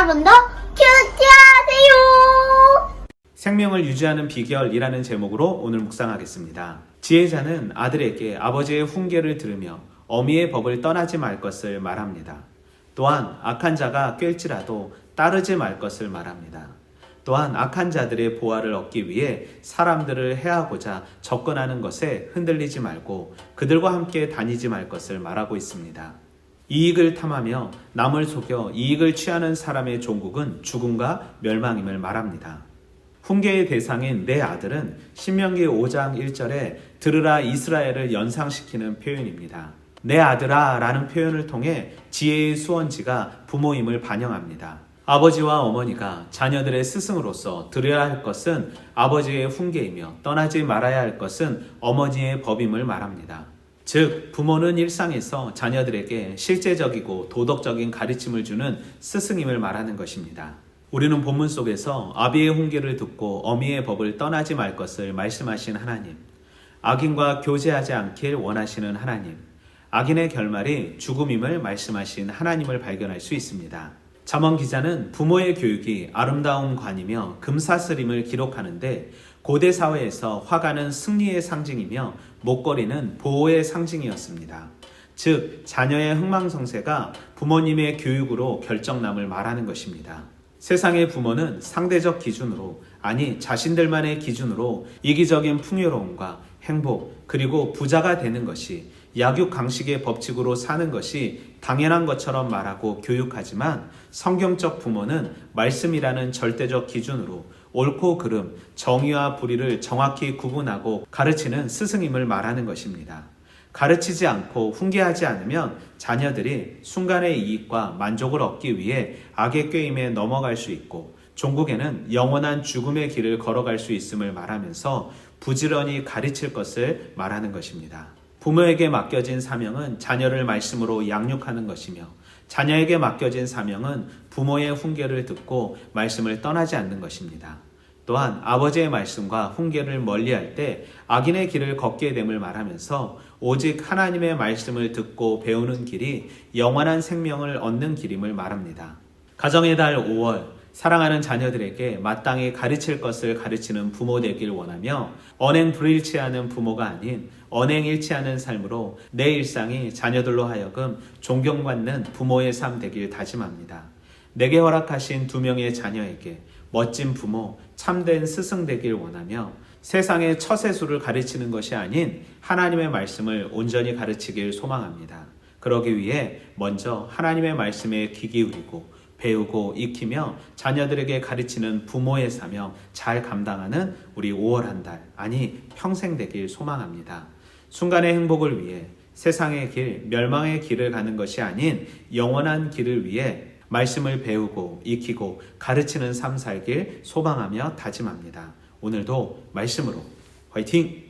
여러분도 큐티하세요. 생명을 유지하는 비결이라는 제목으로 오늘 묵상하겠습니다. 지혜자는 아들에게 아버지의 훈계를 들으며 어미의 법을 떠나지 말 것을 말합니다. 또한 악한 자가 꿰일지라도 따르지 말 것을 말합니다. 또한 악한 자들의 보화를 얻기 위해 사람들을 해하고자 접근하는 것에 흔들리지 말고 그들과 함께 다니지 말 것을 말하고 있습니다. 이익을 탐하며 남을 속여 이익을 취하는 사람의 종국은 죽음과 멸망임을 말합니다. 훈계의 대상인 내 아들은 신명기 5장 1절에 들으라 이스라엘을 연상시키는 표현입니다. 내 아들아 라는 표현을 통해 지혜의 수원지가 부모임을 반영합니다. 아버지와 어머니가 자녀들의 스승으로서 들어야 할 것은 아버지의 훈계이며 떠나지 말아야 할 것은 어머니의 법임을 말합니다. 즉, 부모는 일상에서 자녀들에게 실제적이고 도덕적인 가르침을 주는 스승임을 말하는 것입니다. 우리는 본문 속에서 아비의 훈계를 듣고 어미의 법을 떠나지 말 것을 말씀하신 하나님, 악인과 교제하지 않길 원하시는 하나님, 악인의 결말이 죽음임을 말씀하신 하나님을 발견할 수 있습니다. 잠언 기자는 부모의 교육이 아름다운 관이며 금사슬임을 기록하는데 고대 사회에서 화가는 승리의 상징이며 목걸이는 보호의 상징이었습니다. 즉 자녀의 흥망성쇠가 부모님의 교육으로 결정남을 말하는 것입니다. 세상의 부모는 상대적 기준으로 아니 자신들만의 기준으로 이기적인 풍요로움과 행복 그리고 부자가 되는 것이 약육 강식의 법칙으로 사는 것이 당연한 것처럼 말하고 교육하지만 성경적 부모는 말씀이라는 절대적 기준으로 옳고 그름, 정의와 불의를 정확히 구분하고 가르치는 스승임을 말하는 것입니다. 가르치지 않고 훈계하지 않으면 자녀들이 순간의 이익과 만족을 얻기 위해 악의 꾀임에 넘어갈 수 있고 종국에는 영원한 죽음의 길을 걸어갈 수 있음을 말하면서 부지런히 가르칠 것을 말하는 것입니다. 부모에게 맡겨진 사명은 자녀를 말씀으로 양육하는 것이며 자녀에게 맡겨진 사명은 부모의 훈계를 듣고 말씀을 떠나지 않는 것입니다. 또한 아버지의 말씀과 훈계를 멀리할 때 악인의 길을 걷게 됨을 말하면서 오직 하나님의 말씀을 듣고 배우는 길이 영원한 생명을 얻는 길임을 말합니다. 가정의 달 5월 사랑하는 자녀들에게 마땅히 가르칠 것을 가르치는 부모 되길 원하며 언행 불일치하는 부모가 아닌 언행 일치하는 삶으로 내 일상이 자녀들로 하여금 존경받는 부모의 삶 되길 다짐합니다. 내게 허락하신 두 명의 자녀에게 멋진 부모, 참된 스승 되길 원하며 세상의 처세수를 가르치는 것이 아닌 하나님의 말씀을 온전히 가르치길 소망합니다. 그러기 위해 먼저 하나님의 말씀에 귀 기울이고 배우고 익히며 자녀들에게 가르치는 부모의 사명 잘 감당하는 우리 5월 한 달, 아니 평생 되길 소망합니다. 순간의 행복을 위해 세상의 길, 멸망의 길을 가는 것이 아닌 영원한 길을 위해 말씀을 배우고 익히고 가르치는 삶 살길 소망하며 다짐합니다. 오늘도 말씀으로 화이팅!